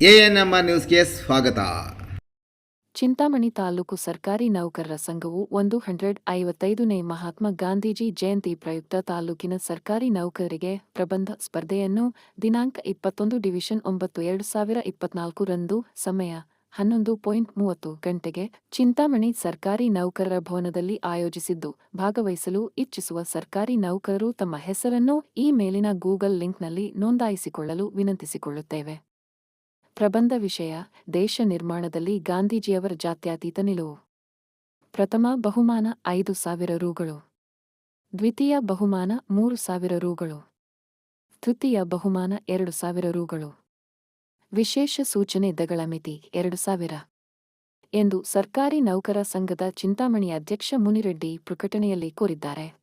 ANMR ನ್ಯೂಸ್ಗೆ ಸ್ವಾಗತ. ಚಿಂತಾಮಣಿ ತಾಲೂಕು ಸರ್ಕಾರಿ ನೌಕರರ ಸಂಘವು ಒಂದು ಹಂಡ್ರೆಡ್ ಐವತ್ತೈದನೇ ಮಹಾತ್ಮ ಗಾಂಧೀಜಿ ಜಯಂತಿ ಪ್ರಯುಕ್ತ ತಾಲೂಕಿನ ಸರ್ಕಾರಿ ನೌಕರರಿಗೆ ಪ್ರಬಂಧ ಸ್ಪರ್ಧೆಯನ್ನು ದಿನಾಂಕ ಇಪ್ಪತ್ತೊಂದು ಡಿವಿಷನ್ ಒಂಬತ್ತು ಎರಡು ಸಾವಿರ ಇಪ್ಪತ್ನಾಲ್ಕು ರಂದು ಸಮಯ ಹನ್ನೊಂದು ಪಾಯಿಂಟ್ ಮೂವತ್ತು ಗಂಟೆಗೆ ಚಿಂತಾಮಣಿ ಸರ್ಕಾರಿ ನೌಕರರ ಭವನದಲ್ಲಿ ಆಯೋಜಿಸಿದ್ದು. ಭಾಗವಹಿಸಲು ಇಚ್ಛಿಸುವ ಸರ್ಕಾರಿ ನೌಕರರು ತಮ್ಮ ಹೆಸರನ್ನು ಈ ಮೇಲಿನ ಗೂಗಲ್ ಲಿಂಕ್ನಲ್ಲಿ ನೋಂದಾಯಿಸಿಕೊಳ್ಳಲು ವಿನಂತಿಸಿಕೊಳ್ಳುತ್ತೇವೆ. ಪ್ರಬಂಧ ವಿಷಯ ದೇಶ ನಿರ್ಮಾಣದಲ್ಲಿ ಗಾಂಧೀಜಿಯವರ ಜಾತ್ಯತೀತ ನಿಲುವು. ಪ್ರಥಮ ಬಹುಮಾನ ಐದು ಸಾವಿರ ರೂಗಳು. ದ್ವಿತೀಯ ಬಹುಮಾನ ಮೂರು ಸಾವಿರ ರೂಗಳು. ತೃತೀಯ ಬಹುಮಾನ ಎರಡು ಸಾವಿರ ರೂಗಳು. ವಿಶೇಷ ಸೂಚನೆ ದಗಳ ಮಿತಿ ಎರಡು ಸಾವಿರ. ಎಂದು ಸರ್ಕಾರಿ ನೌಕರ ಸಂಘದ ಚಿಂತಾಮಣಿ ಅಧ್ಯಕ್ಷ ಮುನಿರೆಡ್ಡಿ ಪ್ರಕಟಣೆಯಲ್ಲಿ ಕೋರಿದ್ದಾರೆ.